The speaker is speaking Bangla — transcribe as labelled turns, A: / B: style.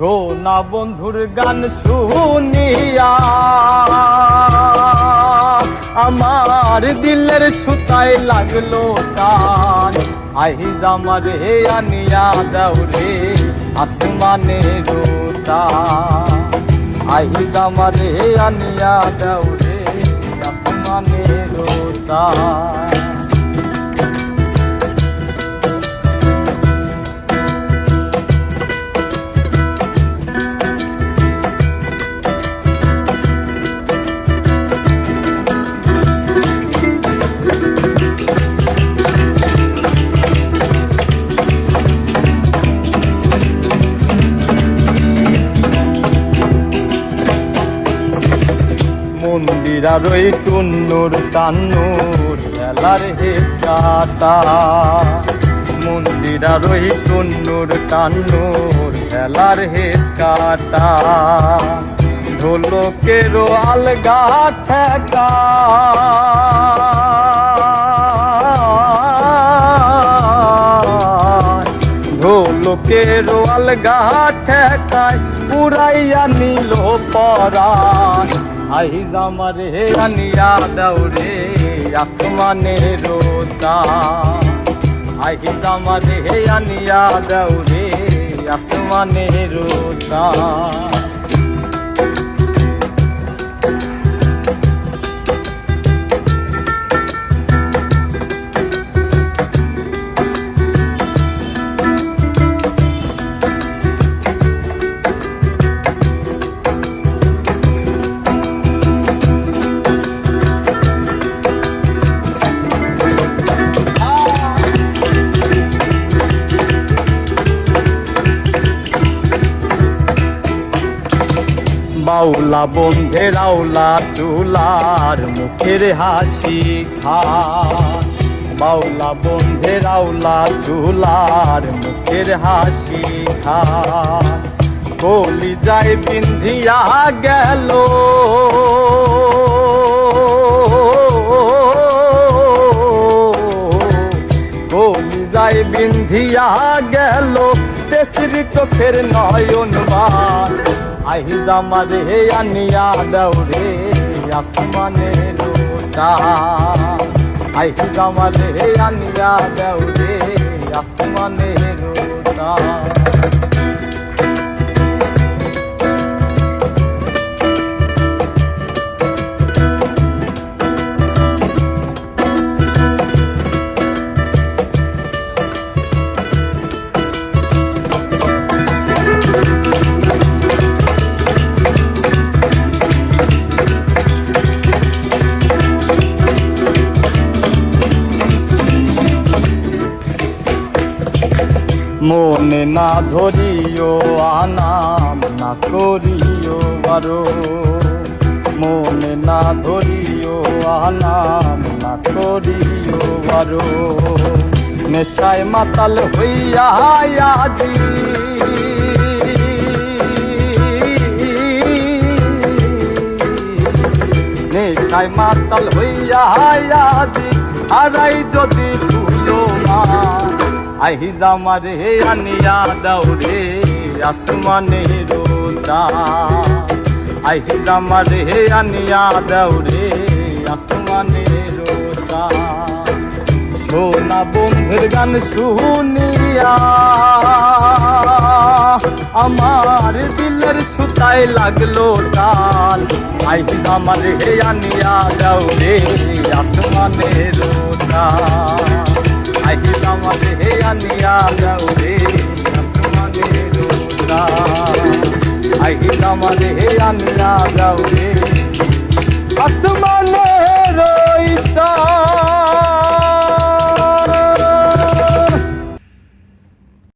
A: সোনা বন্ধুর গান শুনিয়া, আমার দিলের সুতায় লাগল টান আহিজ আমার হে আনিয়া রে আসমানে রোতা। আহিজ আমার হে আনিয়া রে আসমানে রোতা। মন্দিরার ওই টুন্নুর টান্নুর খেলার হেস কাটা মন্দিরার ওই টুন্নুর টান্নুর খেলার হেস কাটা ঢোলকেরও আলগা ঠেকা। ঢোলকের আলগা ঠেকায়, উড়াইয়া নিল পরাণ। আইজ আমার আনিয়া দৌড়ে আসমানের রোজা। আইজ আমার আনিয়া দৌড়ে আসমানের রোজা। বাউলা বন্ধে রাউলা চুলার মুখের হাসি খান। বাউলা বন্ধে রাউলা চুলার মুখের হাসি খান। কলি যাই বিন্ধিয়া গেল। কলি যাই বিন্ধিয়া গেল। তেসরি চোখের নয়ন মান আহিজ আমার হে আনিয়া দৌড়ে আসমানে লোটা আহি আমার হে আনিয়া দৌড়ে আসমানে রোটা মনে না ধরিও, আনাম না করিও বারো মনে না ধরিও, আনাম না করিও বারো নেশায় মাতাল হইয়া আজি নেশায় মাতাল হইয়া আজি আরাই আহিজ আমার হে আনিয়া দৌড়ে আসমানে রোজা। আহিজ আমার হে আনিয়া দৌড়ে আসমানে রোজা। সোনা বন্ধুর গান শুনিয়া, আমার দিলের সুতায় লাগল টান আহিজ আমার হে আনিয়া দৌড়ে আসমানে রোজা। আহিজ আমার হে আনিয়া দৌড়ে আসমানে রোজা। আহিজ আমার হে আনিয়া দৌড়ে আসমান